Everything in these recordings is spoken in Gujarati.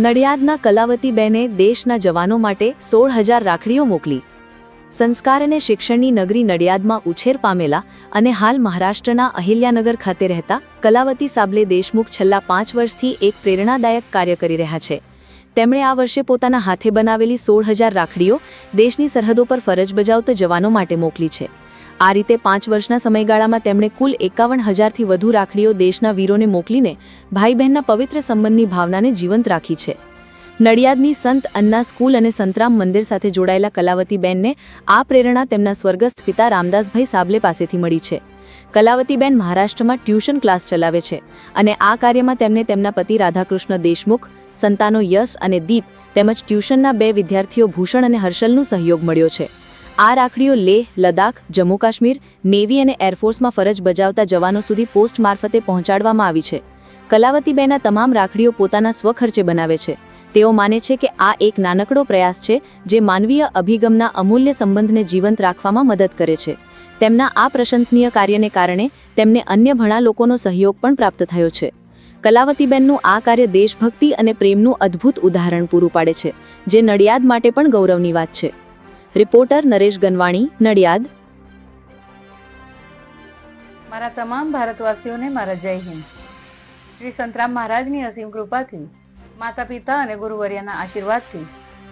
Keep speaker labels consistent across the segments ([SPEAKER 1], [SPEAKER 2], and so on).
[SPEAKER 1] નડિયાદના કલાવતીબેને દેશના જવાનો માટે સોળ હજાર રાખડીઓ મોકલી. સંસ્કાર અને શિક્ષણની નગરી નડિયાદમાં ઉછેર પામેલા અને હાલ મહારાષ્ટ્રના અહિલ્યાનગર ખાતે રહેતા કલાવતી સાબલે દેશમુખ છેલ્લા પાંચ વર્ષથી એક પ્રેરણાદાયક કાર્ય કરી રહ્યા છે. તેમણે આ વર્ષે પોતાના હાથે બનાવેલી સોળ હજાર રાખડીઓ દેશની સરહદો પર ફરજ બજાવતા જવાનો માટે મોકલી છે. આ રીતે પાંચ વર્ષના સમયગાળામાં તેમણે કુલ એકાવન હજારથી વધુ રાખડીઓ દેશના વીરોને મોકલીને ભાઈ બહેનના પવિત્ર સંબંધની ભાવનાને જીવંત રાખી છે. નડિયાદની સંત અન્ના સ્કૂલ અને સંતરામ મંદિર સાથે જોડાયેલા કલાવતીબેનને આ પ્રેરણા તેમના સ્વર્ગસ્થ પિતા રામદાસભાઈ સાબલે પાસેથી મળી છે. કલાવતીબેન મહારાષ્ટ્રમાં ટ્યુશન ક્લાસ ચલાવે છે અને આ કાર્યમાં તેમને તેમના પતિ રાધાકૃષ્ણ દેશમુખ, સંતાનો યશ અને દીપ તેમજ ટ્યુશનના બે વિદ્યાર્થીઓ ભૂષણ અને હર્ષલનો સહયોગ મળ્યો છે. આ રાખડીઓ લેહ લદાખ જમ્મુ કાશ્મીર નેવી અને એરફોર્સમાં ફરજ બજાવતા જવાનો સુધી પોસ્ટ મારફતે પહોંચાડવામાં આવી છે. કલાવતીબેનના તમામ રાખડીઓ પોતાના સ્વખર્ચે બનાવે છે. તેઓ માને છે કે આ એક નાનકડો પ્રયાસ છે જે માનવીય અભિગમના અમૂલ્ય સંબંધને જીવંત રાખવામાં મદદ કરે છે. તેમના આ પ્રશંસનીય કાર્યને કારણે તેમને અન્ય ઘણા લોકોનો સહયોગ પણ પ્રાપ્ત થયો છે. કલાવતીબેનનું આ કાર્ય દેશભક્તિ અને પ્રેમનું અદ્ભુત ઉદાહરણ પૂરું પાડે છે, જે નડિયાદ માટે પણ ગૌરવની વાત છે. રિપોર્ટર નરેશ ગનવાણી, નડિયાદ.
[SPEAKER 2] મારા તમામ ભારતવાસીઓને મારા જય હિન્દ. શ્રી સંતરામ મહારાજની અસીમ કૃપાથી માતા પિતા અને ગુરુવર્યાના આશીર્વાદથી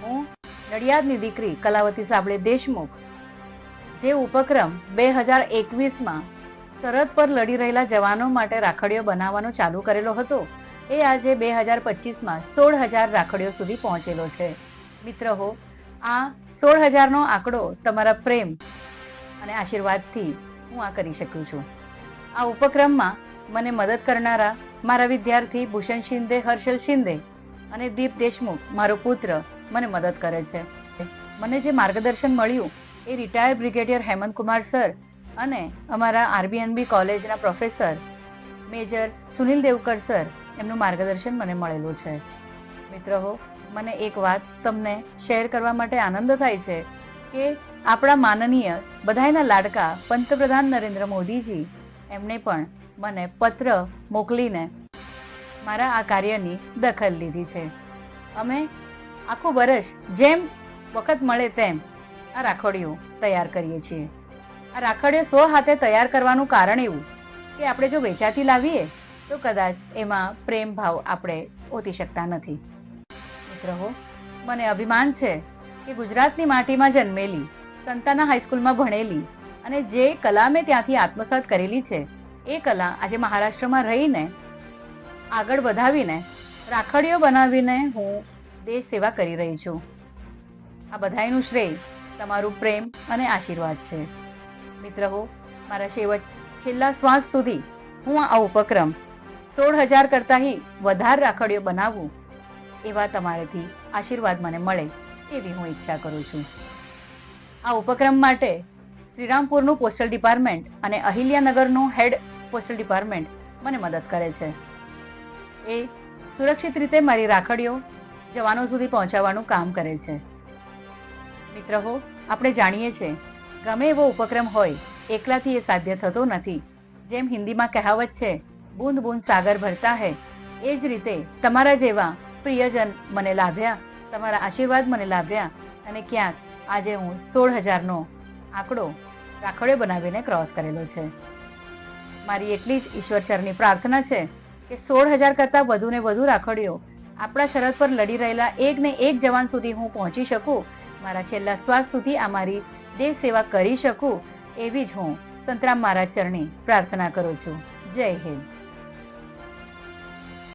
[SPEAKER 2] હું નડિયાદની દીકરી કલાવતી સાબળે દેશમુખ, જે ઉપક્રમ બે હજાર એકવીસમાં સરહદ પર લડી રહેલા જવાનો માટે રાખડીઓ બનાવવાનો ચાલુ કરેલો હતો, એ આજે બે હજાર પચીસમાં સોળ હજાર રાખડીઓ સુધી પહોંચેલો છે. મિત્ર હો, આ સોળ હજારનો આંકડો તમારા પ્રેમ અને આશીર્વાદથી હું આ કરી શકું છું. આ ઉપક્રમમાં મને મદદ કરનારા મારા વિદ્યાર્થી ભૂષણ શિંદે, હર્ષલ શિંદે અને દીપ દેશમુખ, મારો પુત્ર, મને મદદ કરે છે. મને જે માર્ગદર્શન મળ્યું એ retired brigadier Hemant Kumar sir અને અમારા આરબીએનબી કોલેજના professor major Sunil Devkar sir એમનું માર્ગદર્શન મને મળેલું છે. મિત્રો મને એક વાત તમને શેર કરવા માટે આનંદ થાય છે કે આપણા માનનીય બધાયના લાડકા પંતપ્રધાન નરેન્દ્ર મોદીજી એમણે પણ મને પત્ર મોકલીને મારા આ કાર્યની દખલ લીધી છે. અમે આખું વર્ષ જેમ વખત મળે તેમ આ રાખડીઓ તૈયાર કરીએ છીએ. આ રાખડીઓ સો હાથે તૈયાર કરવાનું કારણ એવું કે આપણે જો વેચાતી લાવીએ તો કદાચ એમાં પ્રેમ ભાવ આપણે ઓતી શકતા નથી. હો મને અભિમાન છે કે ગુજરાતની માટીમાં જન્મેલી, સંતાના હાઈસ્કૂલમાં ભણેલી અને જે કલા મેં ત્યાંથી આત્મસાત કરેલી છે, એ કલા આજે મહારાષ્ટ્રમાં રહીને, આગળ વધાવીને, રાખડીઓ બનાવીને હું દેશ સેવા કરી રહી છું. આ બધાયનું શ્રેય તમારું પ્રેમ અને આશીર્વાદ છે. મિત્ર હો મારા છેવટ, છેલ્લા શ્વાસ સુધી હું આ ઉપક્રમ સોળ હજાર કરતાંય વધારે રાખડીઓ બનાવું એવા તમારેથી આશીર્વાદ મને મળે એવી હું ઈચ્છા કરું છું. આ ઉપક્રમ માટે શ્રીરામપુરનું પોસ્ટલ ડિપાર્ટમેન્ટ અને અહિલ્યાનગરનું હેડ પોસ્ટલ ડિપાર્ટમેન્ટ મને મદદ કરે છે. એ સુરક્ષિત રીતે મારી રાખડીઓ જવાનો સુધી પહોંચાડવાનું કામ કરે છે. મિત્ર આપણે જાણીએ છીએ, ગમે એવો ઉપક્રમ હોય, એકલાથી એ સાધ્ય થતો નથી. જેમ હિન્દીમાં કહેવત છે, બૂંદ બૂંદ સાગર ભરતા હે. એ જ રીતે તમારા જેવા પ્રિયજન મને લાભ્યા, તમારા આશીર્વાદ મને લાભ્યા અને ક્યાંક આજે હું સોળ હજારનો આંકડો રાખડે બનાવીને ક્રોસ કરેલો છે. મારી એટલી જ ઈશ્વરચરની પ્રાર્થના છે કે સોળ હજાર કરતાં વધુ ને વધુ રાખડીઓ આપણા શરત પર લડી રહેલા એક ને એક જવાન સુધી હું પહોંચી શકું, મારા છેલ્લા શ્વાસ સુધી આ મારી દેશ સેવા કરી શકું, એવી જ હું સંતરામ મહારાજ ચરણી પ્રાર્થના કરું છું. જય હિન્દ.